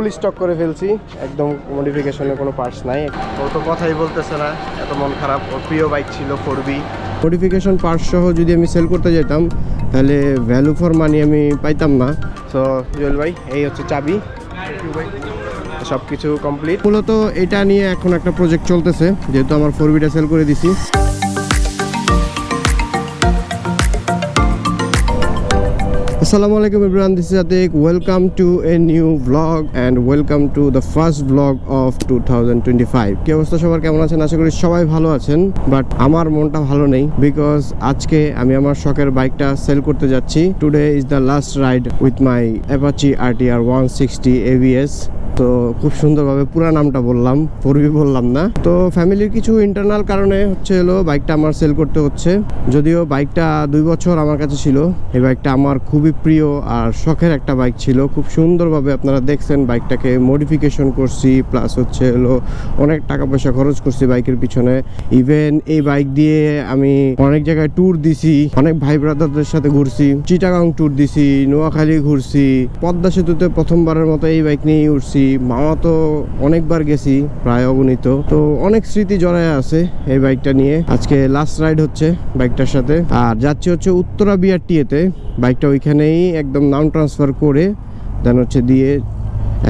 ফুল stock করে ফেলছি একদম মডিফিকেশনের কোনো পার্টস নাই। ও তো কথাই বলতেছে না এত মন খারাপ। ওর প্রিয় বাইক ছিল ফোর বি মডিফিকেশন পার্টস সহ যদি আমি সেল করতে যেতাম তাহলে ভ্যালু ফর মানি আমি পাইতাম না। সো জুয়েল ভাই এই হচ্ছে চাবি। সব কিছু কমপ্লিট মূলত এটা নিয়ে এখন একটা প্রজেক্ট চলতেছে যেহেতু আমার ফোর বিটা সেল করে দিছি। Assalamu দিস everyone, this is Atik. Welcome to a new vlog and welcome to the first vlog of 2025. কি অবস্থা সবার? কেমন আছেন? আশা করি সবাই ভালো আছেন বাট আমার মনটা ভালো নেই বিকজ আজকে আমি আমার শখের বাইকটা সেল করতে যাচ্ছি। Today is the last ride with my Apache R T R one sixty ABS তো খুব সুন্দরভাবে পুরো নামটা বললাম পূর্বী বললাম না। তো ফ্যামিলির কিছু ইন্টারনাল কারণে হচ্ছে হলো বাইকটা আমার সেল করতে হচ্ছে। যদিও বাইকটা দুই বছর আমার কাছে ছিল, এই বাইকটা আমার খুবই প্রিয় আর শখের একটা বাইক ছিল। খুব সুন্দরভাবে আপনারা দেখছেন বাইকটাকে মডিফিকেশন করছি প্লাস হচ্ছে হলো অনেক টাকা পয়সা খরচ করছি বাইকের পিছনে। ইভেন এই বাইক দিয়ে আমি অনেক জায়গায় ট্যুর দিছি, অনেক ভাই ব্রাদারদের সাথে ঘুরছি চিটাগাং ট্যুর দিছি নোয়াখালী ঘুরছি, পদ্মা সেতুতে প্রথমবারের মতো এই বাইক নিয়েই উঠছি। মামা তো অনেকবার গেছি, প্রায় অগণিত। তো অনেক স্মৃতি জড়ায় আছে এই বাইকটা নিয়ে। আজকে লাস্ট রাইড হচ্ছে বাইকটার সাথে। আর যাচ্ছি হচ্ছে উত্তরা বিআরটিএতে বাইকটা ওইখানেই একদম নাম ট্রান্সফার করে দেন হচ্ছে দিয়ে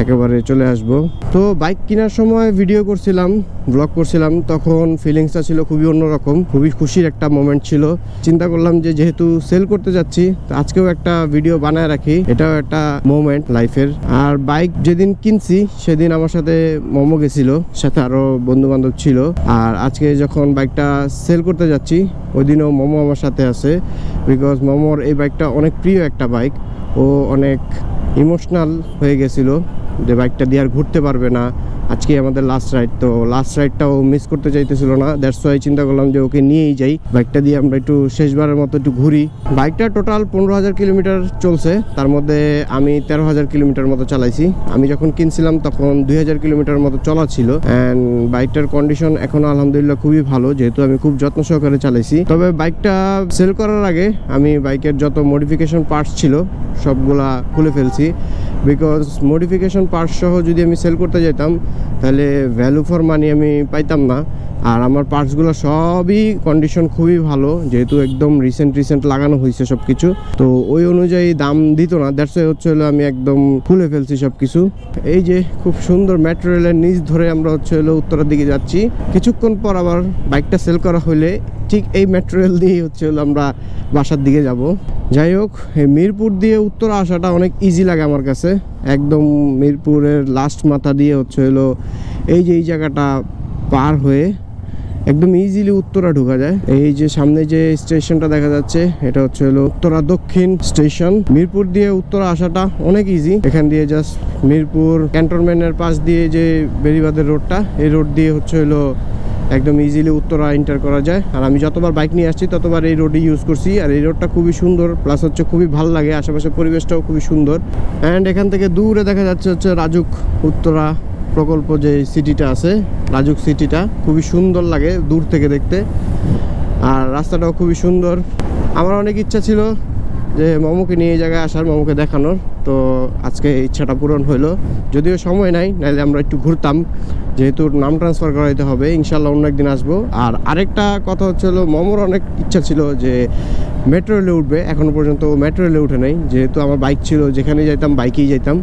একেবারে চলে আসব। তো বাইক কেনার সময় ভিডিও করছিলাম ব্লগ করছিলাম, তখন ফিলিংসটা ছিল খুবই অন্যরকম, খুবই খুশির একটা মোমেন্ট ছিল। চিন্তা করলাম যে যেহেতু সেল করতে যাচ্ছি আজকেও একটা ভিডিও বানায় রাখি, এটাও একটা মোমেন্ট লাইফের আর বাইক যেদিন কিনছি, সেদিন আমার সাথে মোমো গেছিল, সাথে আরও বন্ধু বান্ধব ছিল। আর আজকে যখন বাইকটা সেল করতে যাচ্ছি ওই দিনও মোমো আমার সাথে আছে বিকজ মোমোর এই বাইকটা অনেক প্রিয় একটা বাইক ও অনেক ইমোশনাল হয়ে গেছিল। যে বাইকটা দিয়ে আর ঘুরতে পারবে না। আজকে আমাদের লাস্ট রাইড তো লাস্ট রাইডটাও মিস করতে চাইতেছিল না। দ্যাটস ওয়াই চিন্তা করলাম যে ওকে নিয়েই যাই। বাইকটা দিয়ে আমরা একটু শেষবারের মতো একটু ঘুরি। বাইকটা টোটাল পনেরো হাজার কিলোমিটার চলছে। তার মধ্যে আমি তেরো হাজার কিলোমিটার মতো চালাইছি। আমি যখন কিনছিলাম তখন দুই হাজার কিলোমিটার মতো চলা ছিল। অ্যান্ড বাইকটার কন্ডিশন এখনও আলহামদুলিল্লাহ খুবই ভালো। যেহেতু আমি খুব যত্ন সহকারে চালাইছি। তবে বাইকটা সেল করার আগে আমি বাইকের যত মডিফিকেশন পার্টস ছিল, সবগুলা খুলে ফেলছি। বিকজ মডিফিকেশন পার্টস সহ যদি আমি সেল করতে যেতাম তাহলে ভ্যালু ফর মানি আমি পাইতাম না। আর আমার পার্টসগুলো সবই কন্ডিশন খুবই ভালো, যেহেতু একদম রিসেন্ট রিসেন্ট লাগানো হয়েছে সব কিছু তো ওই অনুযায়ী দাম দিত না। দ্যাটস হচ্ছে হলো আমি একদম খুলে ফেলছি সব কিছু এই যে খুব সুন্দর ম্যাটেরিয়ালের নিচ ধরে আমরা হচ্ছে হলো উত্তরের দিকে যাচ্ছি। কিছুক্ষণ পর আবার বাইকটা সেল করা হলে ঠিক এই ম্যাটেরিয়াল দিয়ে হচ্ছে হলো আমরা বাসার দিকে যাব। যাই হোক মিরপুর দিয়ে উত্তরা আসাটা অনেক ইজি লাগে আমার কাছে। একদম মিরপুরের লাস্ট মাথা দিয়ে হচ্ছে হলো এই যে এই জায়গাটা পার হয়ে একদম ইজিলি উত্তরা ঢোকা যায়। এই যে সামনে যে স্টেশনটা দেখা যাচ্ছে, এটা হচ্ছে হলো উত্তরা দক্ষিণ স্টেশন। মিরপুর দিয়ে উত্তরা আসাটা অনেক ইজি এখান দিয়ে জাস্ট মিরপুর ক্যান্টনমেন্টের পাশ দিয়ে যে বেরিবাদের রোডটা এই রোড দিয়ে হচ্ছে হলো একদম ইজিলি উত্তরা এন্টার করা যায়। আর আমি যতবার বাইক নিয়ে আসছি, ততবার এই রোডই ইউজ করছি। আর এই রোডটা খুবই সুন্দর প্লাস হচ্ছে খুবই ভালো লাগে, আশেপাশের পরিবেশটাও খুবই সুন্দর। অ্যান্ড এখান থেকে দূরে দেখা যাচ্ছে হচ্ছে রাজুক উত্তরা প্রকল্প যে সিটিটা আছে, রাজুক সিটিটা খুবই সুন্দর লাগে দূর থেকে দেখতে। আর রাস্তাটাও খুবই সুন্দর। আমার অনেক ইচ্ছা ছিল যে মোমোকে নিয়ে এই জায়গায় আসার, মোমোকে দেখানোর। তো আজকে ইচ্ছাটা পূরণ হলো যদিও সময় নাই নাহলে আমরা একটু ঘুরতাম। যেহেতু নাম ট্রান্সফার করাইতে হবে ইনশাল্লাহ অন্য একদিন আসব। আর আরেকটা কথা হচ্ছে হলো, মোমোর অনেক ইচ্ছা ছিল যে মেট্রো রেলে উঠবে এখনও পর্যন্ত মেট্রো রেলে উঠে নাই। যেহেতু আমার বাইক ছিল যেখানে যাইতাম বাইকেই যাইতাম।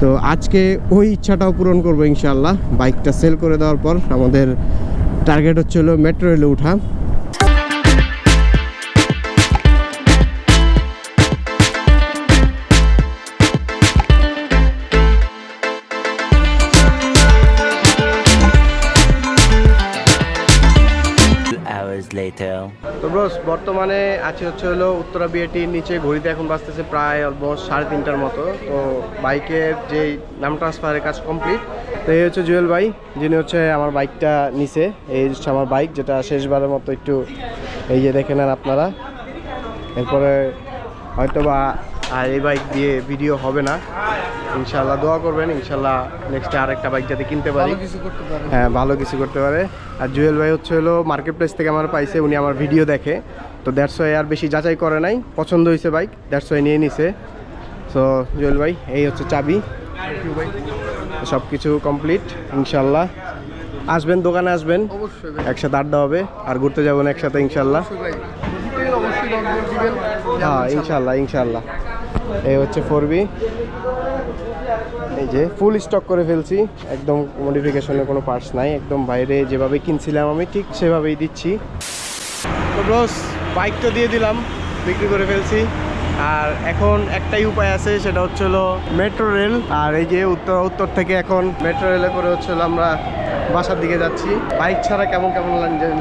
তো আজকে ওই ইচ্ছাটাও পূরণ করব ইনশাল্লাহ বাইকটা সেল করে দেওয়ার পর আমাদের টার্গেট হচ্ছে হলো মেট্রো রেলে উঠা। তো বর্তমানে আছে হচ্ছে হলো উত্তরা বিএটির নিচে, ঘড়িতে এখন বাজতেছে প্রায় অলমোস্ট সাড়ে তিনটার মতো। তো বাইকের যে নাম ট্রান্সফারের কাজ কমপ্লিট তো এই হচ্ছে জুয়েল ভাই, যিনি হচ্ছে আমার বাইকটা নিচে এই হচ্ছে আমার বাইক যেটা শেষবারের মতো একটু এই যে দেখে নেন আপনারা। এরপরে হয়তো বা আর এই বাইক দিয়ে ভিডিও হবে না। ইনশাল্লাহ দোয়া করবেন ইনশাল্লাহ নেক্সটে আরেকটা বাইক যাতে কিনতে পারি। হ্যাঁ ভালো কিছু করতে পারে। আর জুয়েল ভাই হচ্ছে হলো মার্কেট প্লেস থেকে আমার পাইছে উনি আমার ভিডিও দেখে। তো দেড়শো আর বেশি যাচাই করে নাই। পছন্দ হয়েছে বাইক দেড়শো নিয়ে নিছে। সো জুয়েল ভাই এই হচ্ছে চাবি। সব কিছু কমপ্লিট ইনশাল্লাহ আসবেন দোকানে আসবেন। একসাথে আড্ডা হবে আর ঘুরতে যাবেন একসাথে ইনশাল্লাহ হ্যাঁ ইনশাল্লাহ ইনশাল্লাহ এই হচ্ছে ফোর বি এই যে ফুল স্টক করে ফেলছি, একদম মডিফিকেশনের কোনো পার্টস নাই, একদম বাইরে যেভাবে কিনছিলাম আমি ঠিক সেভাবেই দিচ্ছি। তো ব্রস বাইক তো দিয়ে দিলাম, বিক্রি করে ফেলছি। আর এখন একটাই উপায় আছে, সেটা হচ্ছে হলো মেট্রো রেল আর এই যে উত্তর উত্তর থেকে এখন মেট্রো রেলে করে হচ্ছে আমরা বাসার দিকে যাচ্ছি। বাইক ছাড়া কেমন কেমন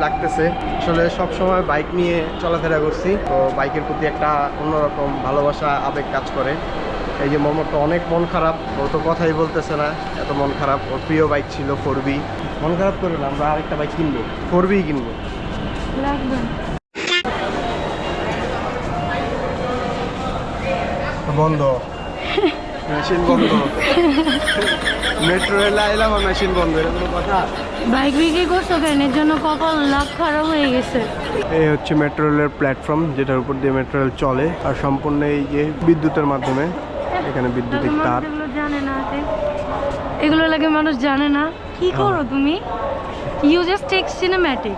লাগতেছে? আসলে সব সময় বাইক নিয়ে চলাফেরা করছি। তো বাইকের প্রতি একটা অন্যরকম ভালোবাসা আবেগ কাজ করে। এই যে মোহাম্মদ তো অনেক মন খারাপ ও তো কথাই বলতেছে না এত মন খারাপ। ওর প্রিয় বাইক ছিল ফোর বি। মন খারাপ করে না আমরা আরেকটা বাইক কিনবো। ফোর বি কিনবো। বন্ধ। মেশিন বন্ধ। মেট্রো রেলে আর মেশিন বন্ধ এটা কোনো কথা? বাইক বিক্রি করছ কেন? এর জন্য কপাল লাভ খারাপ হয়ে গেছে। এই হচ্ছে মেট্রো রেলের প্ল্যাটফর্ম যেটার উপর দিয়ে মেট্রো রেল চলে। আর সম্পূর্ণ এই যে বিদ্যুতের মাধ্যমে এখানে বিদ্যুতিক তার। জানে না এগুলো লাগে মানুষ জানে না। কি করো তুমি? ইউ জাস্ট টেক সিনেম্যাটিক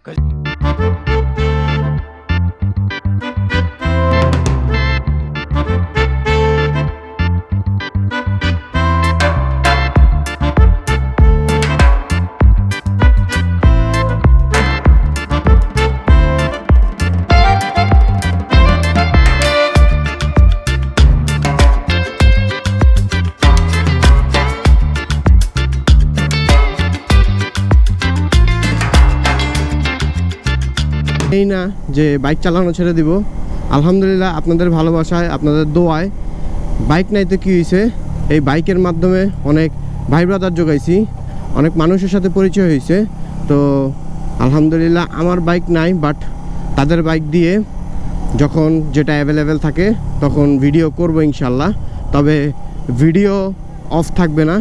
এই না যে বাইক চালানো ছেড়ে দিব। আলহামদুলিল্লাহ আপনাদের ভালোবাসায়, আপনাদের দোয়ায়। বাইক নাই তো কী হয়েছে এই বাইকের মাধ্যমে অনেক ভাই ব্রাদার জোগাইছি। অনেক মানুষের সাথে পরিচয় হয়েছে তো আলহামদুলিল্লাহ আমার বাইক নাই বাট তাদের বাইক দিয়ে যখন যেটা অ্যাভেলেবেল থাকে, তখন ভিডিও করব ইনশাল্লাহ তবে ভিডিও অফ থাকবে না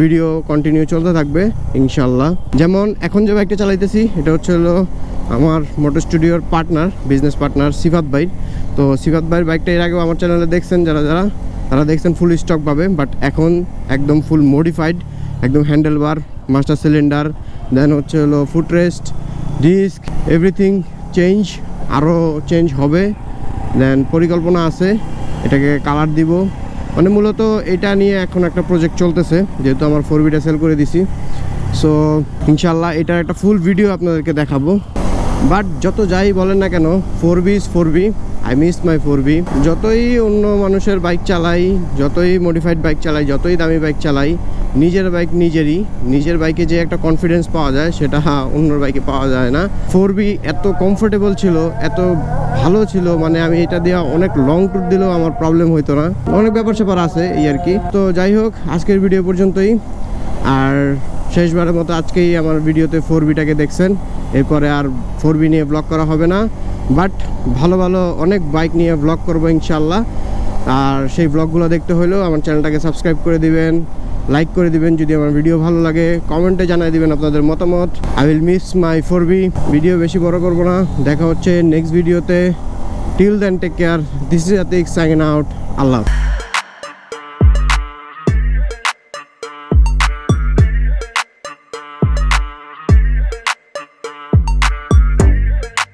ভিডিও কন্টিনিউ চলতে থাকবে ইনশাল্লাহ যেমন এখন যে বাইকটা চালাইতেছি, এটা হচ্ছে হলো আমার মোটর স্টুডিওর পার্টনার বিজনেস পার্টনার সিফাত ভাই। তো সিফাত ভাইয়ের বাইকটা এর আগেও আমার চ্যানেলে দেখছেন যারা যারা, তারা দেখছেন ফুল স্টক পাবে বাট এখন একদম ফুল মডিফাইড একদম handle bar master cylinder then হচ্ছে হলো ফুটরেস্ট ডিস্ক এভরিথিং চেঞ্জ আরও চেঞ্জ হবে। দেন পরিকল্পনা আছে, এটাকে কালার দিব। মানে মূলত এটা নিয়ে এখন একটা প্রজেক্ট চলতেছে, যেহেতু আমার ফোর বিটা সেল করে দিছি। সো ইনশাল্লাহ এটার একটা ফুল ভিডিও আপনাদেরকে দেখাবো। বাট যত যাই বলেন না কেন four V is four V I miss my four V যতই অন্য মানুষের বাইক চালাই, যতই মডিফাইড বাইক চালাই, যতই দামি বাইক চালাই, নিজের বাইক নিজেরই, নিজের বাইকে যে একটা কনফিডেন্স পাওয়া যায়, সেটা অন্যর বাইকে পাওয়া যায় না। ফোর বি এত কমফোর্টেবল ছিল, এত ভালো ছিল মানে আমি এটা দিয়ে অনেক লং ট্যুর দিলেও আমার প্রবলেম হইতো না। অনেক ব্যাপার স্যাপার আছে এই আর কি। তো যাই হোক, আজকের ভিডিও পর্যন্তই। আর শেষবারের মতো আজকেই আমার ভিডিওতে ফোর বিটাকে দেখছেন। এরপরে আর ফোর বি নিয়ে ব্লগ করা হবে না। বাট ভালো ভালো অনেক বাইক নিয়ে ব্লগ করব ইনশাল্লাহ আর সেই ব্লগগুলো দেখতে হলেও আমার চ্যানেলটাকে সাবস্ক্রাইব করে দিবেন লাইক করে দিবেন যদি আমার ভিডিও ভালো লাগে। কমেন্টে জানিয়ে দিবেন আপনাদের মতামত। I will miss my four B video বেশি বড় করব না। দেখা হচ্ছে নেক্সট ভিডিওতে till then take care this is Atik sign out Allah.